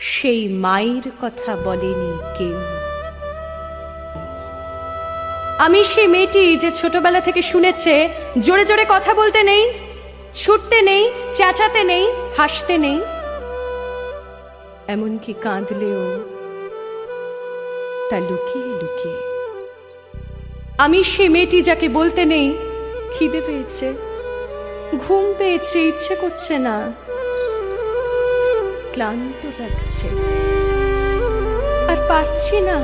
সেই মায়ের কথা বলেনি কেউ। আমি সেই মেয়েটি যে ছোটবেলা থেকে শুনেছে, জোরে জোরে কথা বলতে নেই, ছুটতে নেই, চেঁচাতে নেই, হাসতে নেই। এমনকি কাঁদলেও তা লুকিয়ে লুকিয়ে। আমি সেই মেয়েটি যাকে বলতে নেই, খিদে পেয়েছে, ঘুম পেয়েছে, ইচ্ছে করছে না। ক্লান্ত লাগছে। আর পারছি না।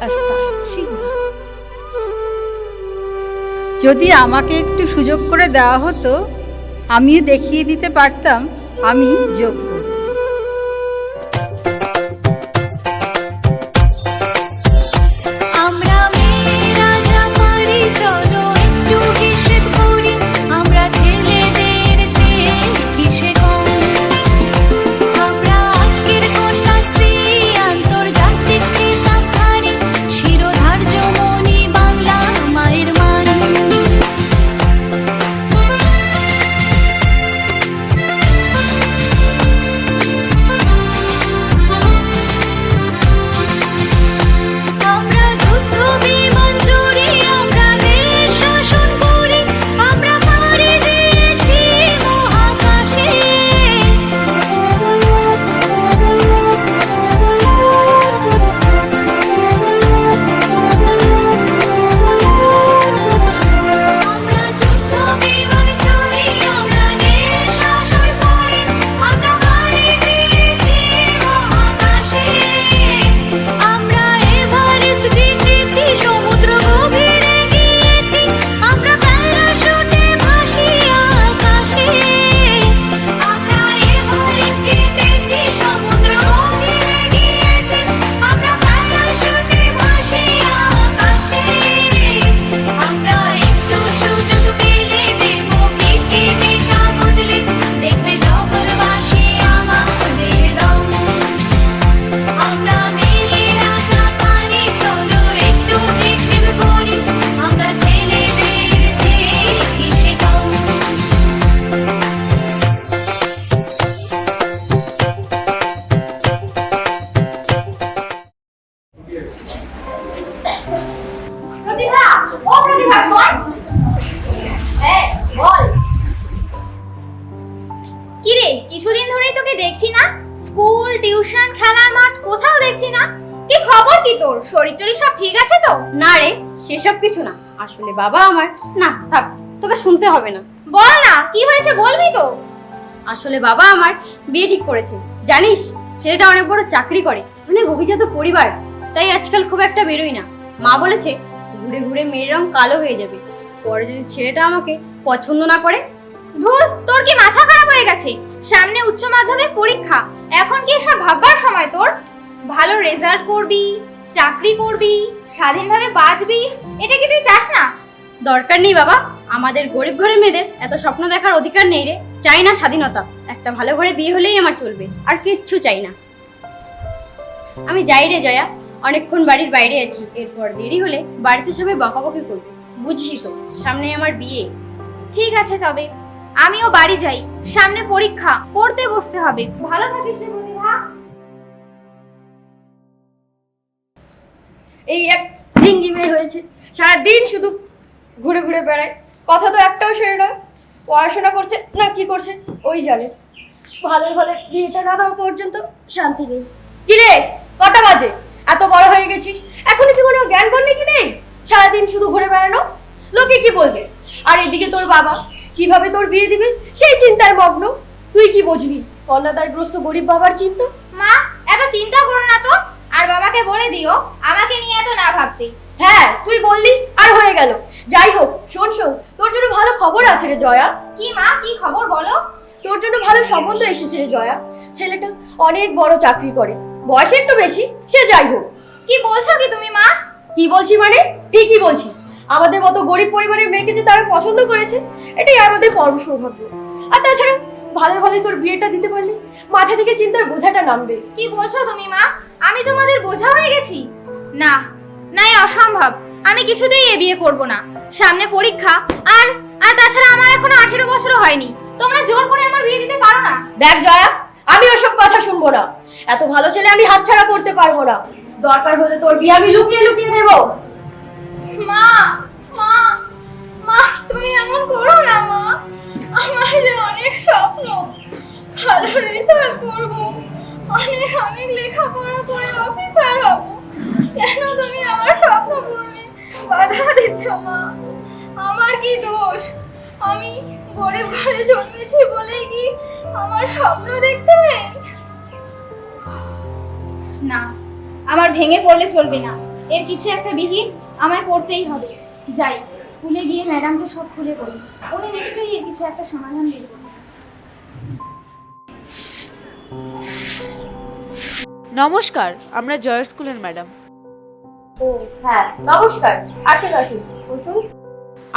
আর পারছি না। যদি আমাকে একটু সুযোগ করে দেওয়া হতো, আমিও দেখিয়ে দিতে পারতাম, আমি যোগ্য। না রে সেসব কিছু না। আসলে বাবা আমার না থাক তোকে শুনতে হবে না। বল না কি হয়েছে বলবি তো। আসলে বাবা আমার বিয়ে ঠিক করেছে জানিস? ছেলেটা অনেক বড় চাকরি করে অনেক অভিজাত পরিবার তাই আজকাল খুব একটা বেরোই না। মা বলেছে ঘুরে ঘুরে মেয়ের রং কালো হয়ে যাবে। পরে যদি ছেলেটা আমাকে পছন্দ না করে? ধুর তোর কি মাথা খারাপ হয়ে গেছে? সামনে উচ্চ মাধ্যমিক পরীক্ষা এখন কি এসব ভাববার সময় তোর? ভালো রেজাল্ট করবি চাকরি করবি স্বাধীনভাবে বাঁচবি? এটা কি তুই চাস না? দরকার নেই বাবা। আমাদের গরিব ঘরের মেয়েদের এত স্বপ্ন দেখার অধিকার নেই রে। চাই না স্বাধীনতা। একটা ভালো ঘরে বিয়ে হলেই আমার চলবে। আর কিচ্ছু চাই না। আমি যাই রে জয়া। অনেকক্ষণ বাড়ির বাইরে আছি। এরপর দেরি হলে বাড়িতে সবাই বকাবকি করবে। বুঝছি তো সামনে আমার বিয়ে। ঠিক আছে তবে। আমিও বাড়ি যাই। সামনে পরীক্ষা। পড়তে বসতে হবে। ভালো থাকিস রে প্রতিভা। এই এক ঢিঙ্গি মেয়ে হয়েছে। সারাদিন শুধু ঘুরে ঘুরে বেড়ায়। কথা তো একটাও সেরে নয় পড়াশোনা করছে না কি করছে, ওই জানে। ভালো ভালো বিয়েটা না দেওয়া পর্যন্ত শান্তি নেই। কি রে, কটা বাজে? এত বড় হয়ে গেছিস। এখনও কি কোনো জ্ঞান করলি কি নেই? সারাদিন শুধু ঘুরে বেড়ানো? লোকে কি বলবে? আর এদিকে তোর বাবা কীভাবে তোর বিয়ে দিবে? সেই চিন্তায় মগ্ন। তুই কি বুঝবি? কন্যাদায়গ্রস্ত গরিব বাবার চিন্তা? মা, এত চিন্তা করো না তো। আর বাবাকে বলে দিও আমাকে নিয়ে এত না ভাবতে। হ্যাঁ তুই বললি আর হয়ে গেল। যাই হোক শোন শোন তোর জন্য ভালো খবর আছে রে জয়া। কি মা কি খবর বলো? তোর জন্য ভালো সম্বন্ধ এসেছে রে জয়া। ছেলেটা অনেক বড় চাকরি করে। বয়স একটু বেশি সে যাই হোক। কি বলছো কি তুমি মা? কি বলছি মানে? ঠিকই বলছি। আমাদের মতো গরিব পরিবারের মেয়েকে যে তারা পছন্দ করেছে এটাই আমাদের পরম সৌভাগ্য। আর তাছাড়া ভালো ভালো তোর বিয়েটা দিতে পারলি? মাথা থেকে চিন্তার বোঝাটা নামবে। কি বলছো তুমি মা? আমি তোমাদের বোঝা হয়ে গেছি? না না এ অসম্ভব। আমি কিছুতেই এ বিয়ে করব না। সামনে পরীক্ষা আর আর তাছাড়া আমার এখনও আঠেরো বছর হয়নি। তোমরা জোর করে আমার বিয়ে দিতে পারো না? দেখ জয়া আমি ওসব কথা শুনব না। এত ভালো ছেলে আমি হাতছাড়া করতে পারব না। দরকার হলে তোর বিয়ে আমি লুকিয়ে লুকিয়ে দেবো। মা মা মা তুমি এমন করো না মা। আমার যে অনেক স্বপ্ন। ভালো রেজাল্ট করব। অনেক অনেক লেখাপড়া করে অফিসার হব। কেন তুমি আমার স্বপ্ন পূরণে বাধা দিচ্ছ, মা? আমার কি দোষ? আমি গরিব ঘরে জন্মেছি বলেই কি আমার স্বপ্ন দেখতে নেই? না, আমার ভেঙে পড়লে চলবে না। এর কিছু একটা বিহিত আমায় করতেই হবে। যাই। স্কুলে গিয়ে ম্যাডামকে সব খুলে বলি উনি নিশ্চয়ই এর কিছু একটা সমাধান দিয়ে দেবেন। নমস্কার আমরা জয়ার স্কুলের ম্যাডাম। ও হ্যাঁ নমস্কার। আসুন আসুন। বসুন।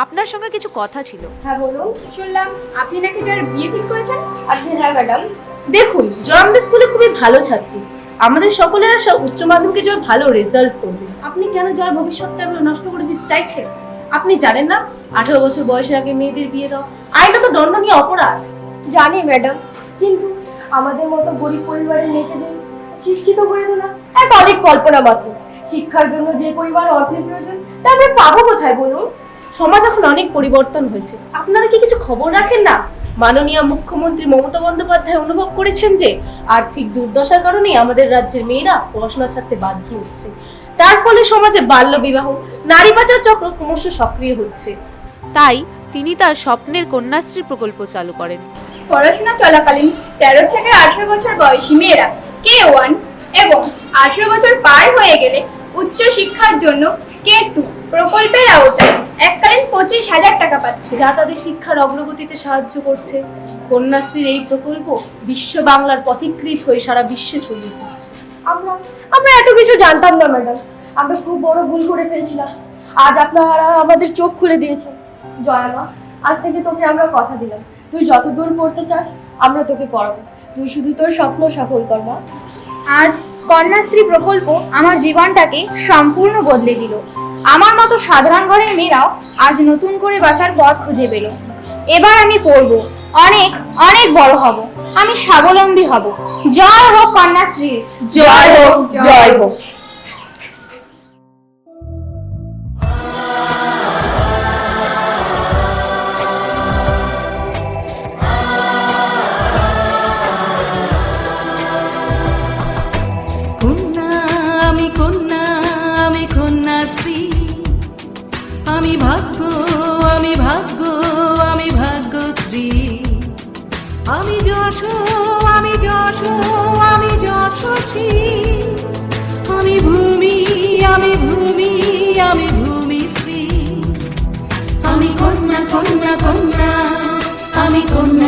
আপনার সঙ্গে কিছু কথা ছিল। হ্যাঁ বলুন। শুনলাম আপনি নাকি জয়ের বিয়ে ঠিক করেছেন? আচ্ছা হ্যাঁ ম্যাডাম। দেখুন জয় আমাদের স্কুলে খুবই ভালো ছাত্রী। আমাদের সকলের আশা উচ্চ মাধ্যমিকে জয় ভালো রেজাল্ট করবে। আপনি কেন জয়ের ভবিষ্যৎটা নষ্ট করে দিতে চাইছেন? আপনি জানেন না? আঠেরো বছর বয়সের আগে মেয়েদের বিয়ে দাও। আইনটা তো দণ্ডনীয় অপরাধ। জানি ম্যাডাম। কিন্তু আমাদের মতো গরিব পরিবারের মেয়েকে শিক্ষিত করে তোলা এক অনেক কল্পনা মাত্র। শিক্ষার জন্য যে পরিবার অর্থের প্রয়োজন তা আমরা পাবো কোথায় বলুন? সমাজ এখন অনেক পরিবর্তন হয়েছে। আপনারা কি কিছু খবর রাখেন না? মাননীয় মুখ্যমন্ত্রী মমতা বন্দ্যোপাধ্যায় অনুভব করেছেন যে আর্থিক দুর্দশার কারণে আমাদের রাজ্যের মেয়েরা পড়াশোনা ছাড়তে বাধ্য হচ্ছে। তার ফলে সমাজে বাল্য বিবাহ নারী পাচার চক্র ক্রমশ সক্রিয় হচ্ছে। তাই তিনি তার স্বপ্নের কন্যাশ্রী প্রকল্প চালু করেন। পড়াশোনা চলাকালীন তেরো থেকে আঠারো বছর বয়সী মেয়েরা কে ওয়ান এবং আঠারো বছর পার হয়ে গেলে উচ্চ শিক্ষার জন্য কে টু প্রকল্পের আওতায় এককালীন পঁচিশ হাজার টাকা পাচ্ছে। যা তাদের শিক্ষার অগ্রগতিতে সাহায্য করছে। কন্যাশ্রীর এই প্রকল্প বিশ্ব বাংলার পথিকৃত হয়ে সারা বিশ্বে ছড়িয়ে পড়ছে। আমরা আমরা এত কিছু জানতাম না, ম্যাডাম। আমরা খুব বড় ভুল করে ফেলছিলাম। আজ আপনারা আমাদের চোখ খুলে দিয়েছেন। জয়ামা আজ থেকে তোকে আমরা কথা দিলাম। তুই যত দূর পড়তে চাস, আমরা তোকে পড়াবো। তুই শুধু তোর স্বপ্ন সফল কর, মা। আজ কন্যাশ্রী প্রকল্প আমার জীবনটাকে সম্পূর্ণ বদলে দিল। আমার মতো সাধারণ ঘরের মেয়েরাও আজ নতুন করে বাঁচার পথ খুঁজে পেল। এবার আমি পড়ব। অনেক অনেক বড় হব। আমি স্বাবলম্বী হব। জয় হোক কন্যাশ্রী। জয় হোক জয় হোক।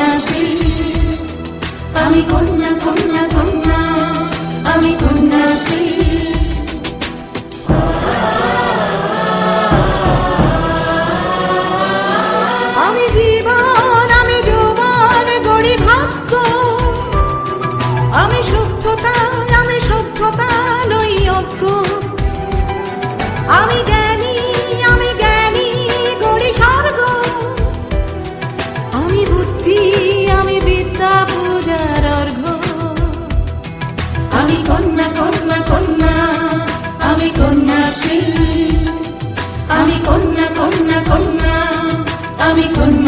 কন্যা কন্যা আমি কন্যাশ্রী আমি কন্যা بكل